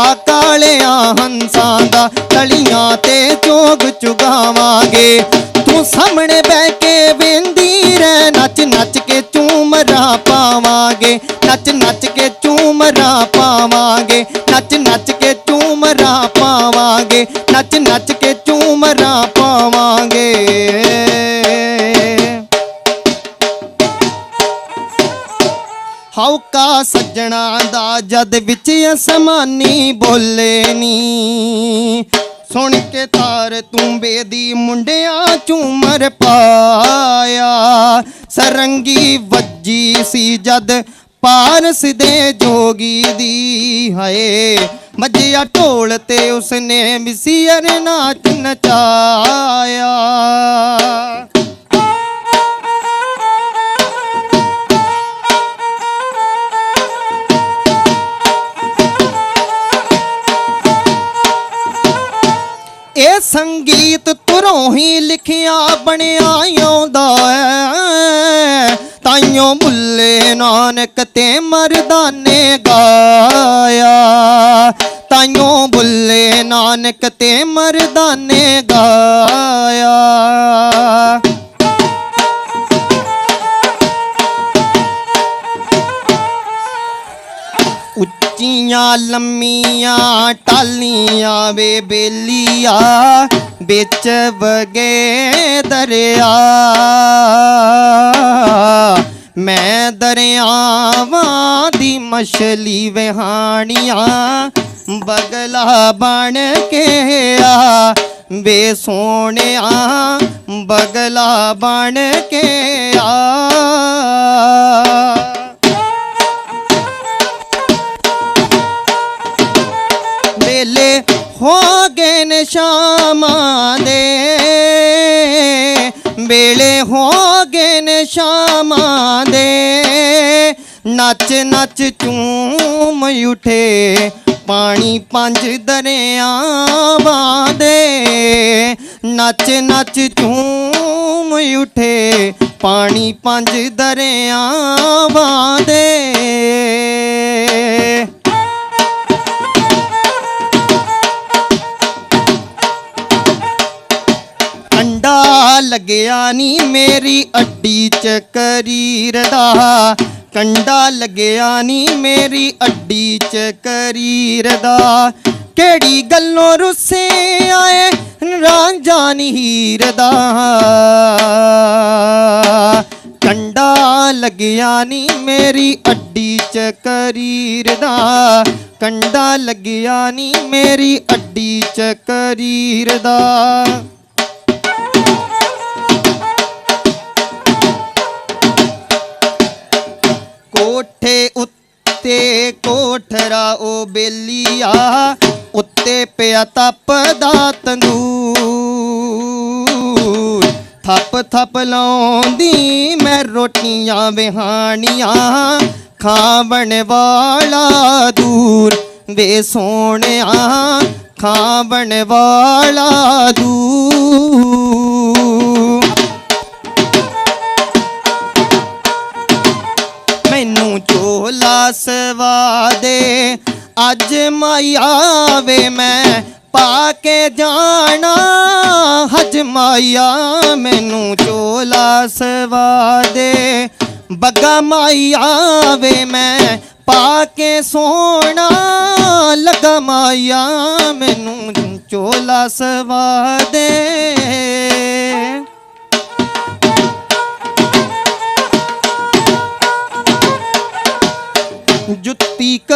ਆ ਕਾਲਿਆਂ ਹੰਸਾਂ ਦਾ, ਤਲੀਆਂ ਤੇ ਚੋਗ ਚੁਗਾਵਾਂਗੇ। ਤੂੰ ਸਾਹਮਣੇ ਬਹਿ ਕੇ ਵੇਂਦੀ ਰਹਿ ਨੱਚ ਨੱਚ ਕੇ ਚੂਮਰਾ ਪਾਵਾਂਗੇ। ਨੱਚ ਨੱਚ ਕੇ ਝੂਮਰਾਂ ਪਾਵਾਂਗੇ। ਨੱਚ ਨੱਚ ਕੇ ਝੂਮਰਾਂ ਪਾਵਾਂਗੇ। ਨੱਚ ਨੱਚ ਕੇ ਚੂਮਰਾ ਪਾਵਾਂਗੇ। ਹੌਕਾ ਸੱਜਣਾ ਦਾ, ਜਦ ਵਿੱਚ ਅਸਮਾਨੀ ਬੋਲੇ ਨੀ। ਸੁਣ ਕੇ ਤਾਰ ਤੂੰ ਦੀ ਮੁੰਡਿਆਂ ਝੂਮਰ ਪਾਇਆ। ਸਰੰਗੀ ਵੱਜੀ ਸੀ ਜਦ ਪਾਰਸ ਦੇ ਜੋਗੀ ਦੀ। ਹਾਏ ਮੱਜਿਆ ਢੋਲ ਤੇ ਉਸਨੇ ਮਿਸੀਰ ਨਾਚ ਨਚਾਇਆ। ਸੰਗੀਤ ਤੁਰੋਂ ਹੀ ਲਿਖਿਆ ਬਣਿਆ ਆਉਂਦਾ ਹੈ। ਤਾਈਓ ਮੁੱਲੇ ਨਾਨਕ ਤੇ ਮਰਦਾਨੇ ਗਾਇਆ। ਤਾਈਓ ਬੁੱਲੇ ਨਾਨਕ ਤੇ ਮਰਦਾਨੇ ਗਾਇਆ। ਉੱਚੀਆਂ ਲੰਮੀਆਂ ਟਾਲੀਆਂ ਵੇ ਬੇਲੀਆਂ, ਵਿੱਚ ਵਗੇ ਦਰਿਆ। ਮੈਂ ਦਰਿਆਵਾਂ ਦੀ ਮਛਲੀ ਵਿਹਾਣੀਆਂ, ਬਗਲਾ ਬਣ ਕੇ ਆ। ਵੇ ਸੋਹਣਿਆ, ਬਗਲਾ ਬਣ ਕੇ ਆ। ਹੋ ਗਏ ਨੇ ਸ਼ਾਮਾਂ ਦੇ। ਵੇਲੇ ਹੋ ਗਏ ਨੇ ਸ਼ਾਮਾਂ ਦੇ। ਨੱਚ ਨੱਚ ਝੂਮ ਉਠੇ ਪਾਣੀ ਪੰਜ ਦਰਿਆਵਾਂ ਦੇ। ਨੱਚ ਨੱਚ ਝੂਮ ਉਠੇ ਪਾਣੀ ਪੰਜ ਦਰਿਆਵਾਂ ਦੇ। ਲੱਗਿਆ ਨਹੀਂ ਮੇਰੀ ਅੱਡੀ ਚ ਕਰੀਰ ਦਾ। ਕੰਡਾ ਲੱਗਿਆ ਨੀ ਮੇਰੀ ਅੱਡੀ ਚ ਕਰੀਰ ਦਾ। ਕਿਹੜੀ ਗੱਲੋਂ ਰੁੱਸੇ ਆਏ ਰਾਂਝਾ ਨੀ ਹੀਰ ਦਾ। ਕੰਡਾ ਲੱਗਿਆ ਨਹੀਂ ਮੇਰੀ ਅੱਡੀ ਚ ਕਰੀਰ ਦਾ। ਕੰਡਾ ਲੱਗਿਆ ਨੀ ਮੇਰੀ ਅੱਡੀ ਚ ਕਰੀਰ ਦਾ। ਕੋਠਰਾ ਉਹ ਬੇਲੀਆ, ਉੱਤੇ ਪਿਆ ਤਪਦਾ ਤੰਦੂਰ। ਥੱਪ ਥੱਪ ਲਾਉਂਦੀ ਮੈਂ ਰੋਟੀਆਂ ਵਿਹਾਣੀਆਂ, ਖਾਵਣ ਵਾਲਾ ਦੂਰ। ਵੇ ਸੋਹਣਿਆ, ਖਾਵਣ ਵਾਲਾ ਦੂਰ। ਭੋਲਾ ਸਵਾ ਦੇ। ਅੱਜ ਮਾਇਆ ਵੇ ਮੈਂ ਪਾ ਕੇ ਜਾਣਾ। ਹਜ ਮਾਇਆ ਮੈਨੂੰ ਚੋਲਾ ਸਵਾ ਦੇ। ਬੱਗਾ ਮਾਇਆ ਵੇ ਮੈਂ ਪਾ ਕੇ ਸੋਣਾ। ਲਗਾ ਮਾਇਆ ਮੈਨੂੰ ਚੋਲਾ ਸਵਾ ਦੇ।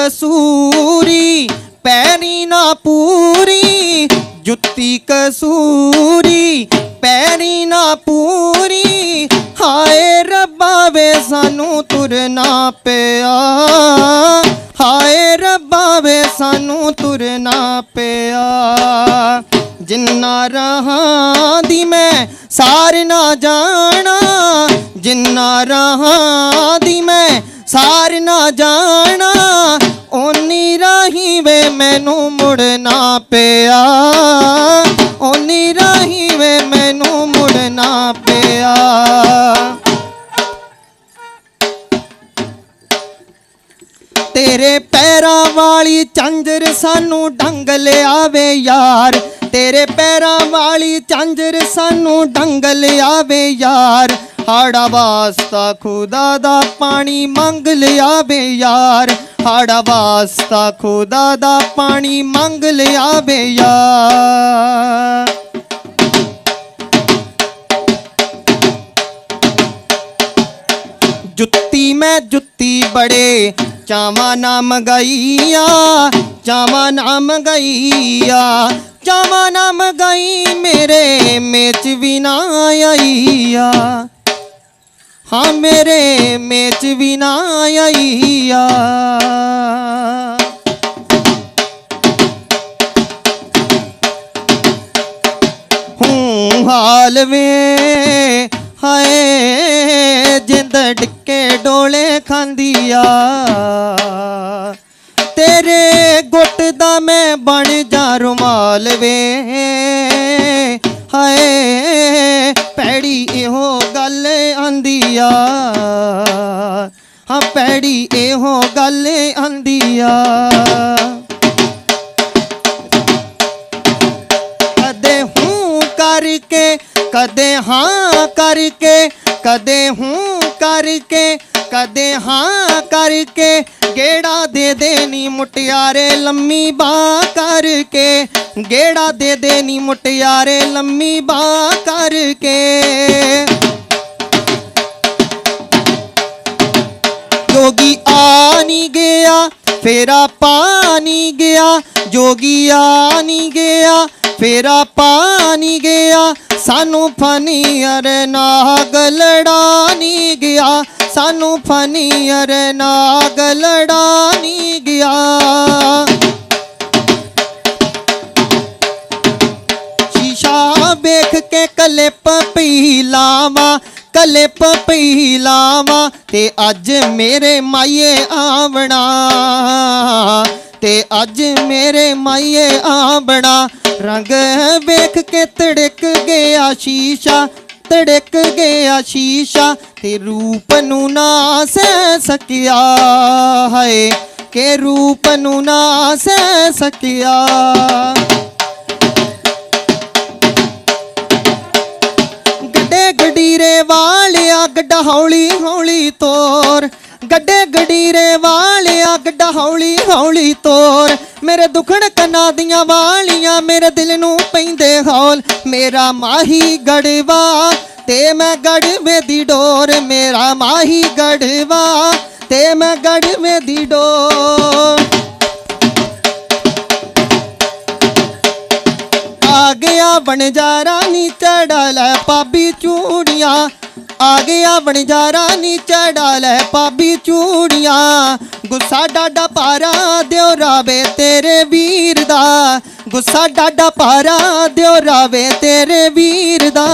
ਕਸੂਰੀ ਪੈਰੀ ਨਾ ਪੂਰੀ, ਜੁੱਤੀ ਕਸੂਰੀ ਪੈਰੀ ਨਾ ਪੂਰੀ। ਹਾਏ ਰੱਬਾ ਵੇ, ਸਾਨੂੰ ਤੁਰਨਾ ਪਿਆ। ਹਾਏ ਰੱਬਾ ਵੇ, ਸਾਨੂੰ ਤੁਰਨਾ ਪਿਆ। ਜਿੰਨਾ ਰਹਾਂ ਦੀ ਮੈਂ ਸਾਰ ਨਾ ਜਾਣਾ, ਜਿੰਨਾ ਰਹਾਂ ਦੀ ਮੈਂ ਸਾਰ ਨਾ ਜਾਣਾ ਰਾਹੀ ਵੇ ਮੈਨੂੰ ਮੁੜਨਾ ਪਿਆ। ਓਨੀ ਰਾਹੀ ਵੇ ਮੈਨੂੰ ਮੁੜਨਾ ਪਿਆ। ਤੇਰੇ ਪੈਰਾਂ ਵਾਲੀ ਝਾਂਜਰ ਸਾਨੂੰ ਡੰਗ ਲਿਆਵੇ ਯਾਰ। ਤੇਰੇ ਪੈਰਾਂ ਵਾਲੀ ਝਾਂਜਰ ਸਾਨੂੰ ਡੰਗ ਲਿਆਵੇ ਯਾਰ। ਹਾੜਾ ਵਾਸਤਾ ਖੁਦਾ ਦਾ ਪਾਣੀ ਮੰਗ ਲਿਆ ਲਿਆਵੇ ਯਾਰ। ਹਾੜਾ ਵਾਸਤਾ ਖੁਦਾ ਦਾ ਪਾਣੀ ਮੰਗ ਲਿਆ ਲਿਆਵੇ ਯਾਰ। ਜੁੱਤੀ ਮੈਂ ਜੁੱਤੀ ਬੜੇ, ਚਾਵਾਂ ਨਾ ਮੰਗਾਈਆ, ਚਾਵਾਂ ਨਾ ਮੰਗਾਈਆ, ਚਾਵਾਂ ਨਾ ਮੰਗਾਈ ਮੇਰੇ ਮੇਚ ਵੀ ਨਾ ਆਈਆ। ਹਾਂ ਮੇਰੇ ਮੇਚ ਵੀ ਨਾ ਆਈਆ ਹੂੰ ਹਾਲ ਵੇ, ਹਾਏ, ਜਿੰਦ ਡਿੱਕੇ ਡੋਲੇ ਖਾਂਦੀ ਆ। ਤੇਰੇ ਗੁੱਟ ਦਾ ਮੈਂ ਬਣ ਜਾ ਰੁਮਾਲ ਵੇ, ਹਾਏ ਪੈੜੀ ਇਹੋ ਗੱਲ ਆਂਦੀ ਆ। ਹਾਂ ਪੈੜੀ ਇਹੋ ਗੱਲ ਆਂਦੀ ਆ। ਕਦੇ ਹੂੰ ਕਰਕੇ, ਕਦੇ ਹਾਂ ਕਰਕੇ, ਕਦੇ ਹੂੰ ਕਰਕੇ ਕਦੇ ਹਾਂ ਕਰਕੇ ਗੇੜਾ ਦੇ ਦੇ ਮੁਟਿਆਰੇ ਲੰਮੀ ਬਾਹ ਕਰਕੇ। ਗੇੜਾ ਦੇ ਦੇ ਮੁਟਿਆਰੇ ਲੰਮੀ ਬਾਹ ਕਰਕੇ। ਜੋਗੀ ਆ ਨਹੀਂ ਗਿਆ, ਫੇਰਾ ਪਾਣੀ ਗਿਆ। ਜੋਗੀ ਆ ਨਹੀਂ ਗਿਆ, ਫੇਰਾ ਪਾਣੀ ਗਿਆ। ਸਾਨੂੰ ਫਨੀਅਰ ਨਾਗ ਲੜਾ ਨਹੀਂ ਗਿਆ। ਸਾਨੂੰ ਫਨੀ ਅਰ ਨਾਗ ਲੜਾ ਨਹੀਂ ਗਿਆ। ਸ਼ੀਸ਼ਾ ਵੇਖ ਕੇ ਕਲਿਪ ਪੀ ਲਾਵਾ, ਕਲਿਪ ਪੀ ਲਾਵਾ, ਤੇ ਅੱਜ ਮੇਰੇ ਮਾਈਏ ਆਵਣਾ। ਤੇ ਅੱਜ ਮੇਰੇ ਮਾਈਏ ਆਵਣਾ। ਰੰਗ ਵੇਖ ਕੇ ਤੜਕ ਗਿਆ ਸ਼ੀਸ਼ਾ ਤੜਕ ਗਿਆ ਸ਼ੀਸ਼ਾ ਤੇ ਰੂਪ ਨੂੰ ਨਾ ਸਹਿ ਸਕਿਆ ਹੈ ਕਿ ਰੂਪ ਨੂੰ ਨਾ ਸਹਿ ਸਕਿਆ। ਗੱਡੇ ਗਡੀਰੇ ਵਾਲਿਆ, ਗੱਡਾ ਹੌਲੀ ਹੌਲੀ ਤੋਰ ਗੱਡੇ ਗਡੀਰੇ ਵਾਲਿਆ, ਗੱਡਾ ਹੌਲੀ ਹੌਲੀ ਤੋਰ। ਮੇਰੇ ਦੁਖਣ ਕਨਾਂ ਦੀਆਂ ਵਾਲੀਆਂ, ਮੇਰੇ ਦਿਲ ਨੂੰ ਪੈਂਦੇ ਹੌਲ। ਮੇਰਾ ਮਾਹੀ ਗੜਵਾ, ਤੇ ਮੈਂ ਗੜਵੇ ਦੀ ਡੋਰ। ਮੇਰਾ ਮਾਹੀ ਗੜਵਾ, ਤੇ ਮੈਂ ਗੜਵੇ ਦੀ ਡੋਰ। ਗਿਆ ਬਣਜਾਰਾ ਨੀ ਚੜਾ ਲੈ ਪਾਬੀ ਚੂੜੀਆਂ। ਆ ਗਿਆ ਬਣਜਾਰਾ ਨੀ ਚੜਾ ਲੈ ਪਾਬੀ ਚੂੜੀਆਂ। ਗੁੱਸਾ ਡਾਡਾ ਪਾਰਾ ਦਿਓ ਰਾਵੇ ਤੇਰੇ ਵੀਰ ਦਾ। ਗੁੱਸਾ ਡਾਡਾ ਪਾਰਾ ਦਿਓ ਰਾਵੇ ਤੇਰੇ ਵੀਰ ਦਾ।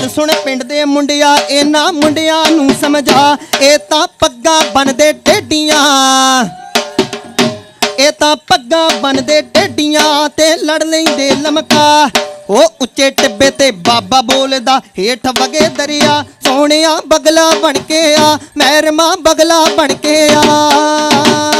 ਗੱਲ ਸੁਣ ਪਿੰਡ ਦੇ ਮੁੰਡਿਆ, ਇਹਨਾਂ ਮੁੰਡਿਆਂ ਨੂੰ ਸਮਝਾ। ਇਹ ਤਾਂ ਪੱਗਾਂ ਬਣਦੇ ਟੇਡੀਆਂ ਇਹ ਤਾਂ ਪੱਗਾਂ ਬਣਦੇ ਟੇਡੀਆਂ ਤੇ ਲੜ ਲੈਂਦੇ ਲਮਕਾ। ਉਹ ਉੱਚੇ ਟਿੱਬੇ ਤੇ ਬਾਬਾ ਬੋਲਦਾ, ਹੇਠ ਵਗੇ ਦਰਿਆ। ਸੋਹਣਿਆ ਬਗਲਾ ਬਣ ਕੇ ਆ, ਮਹਿਰਮਾ ਬਗਲਾ ਬਣ ਕੇ ਆ।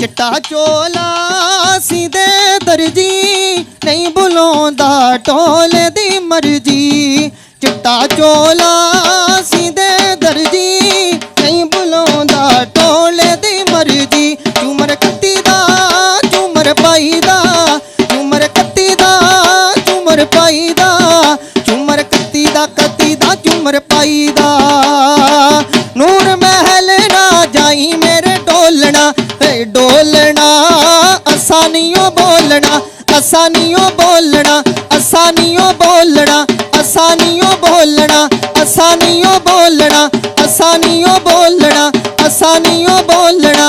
ਚਿੱਟਾ ਚੋਲਾ ਸੀਦੇ ਦਰਜੀ ਨਹੀਂ ਬੁਲਾਉਂਦਾ ਢੋਲ ਦੀ ਮਰਜ਼ੀ। ਚਿੱਟਾ ਚੋਲਾ ਸੀ ਦੇ ਦਰਜੀ ਅਸਾਨੀਓ ਬੋਲਣਾ ਅਸਾਨੀਓ ਬੋਲਣਾ ਅਸਾਨੀਓ ਬੋਲਣਾ ਅਸਾਨੀਓ ਅਸਾਂ ਨੀ ਓ ਬੋਲਣਾ, ਅਸਾਂ ਨੀ ਓ ਬੋਲਣਾ, ਅਸਾਂ ਨੀ ਓ ਬੋਲਣਾ।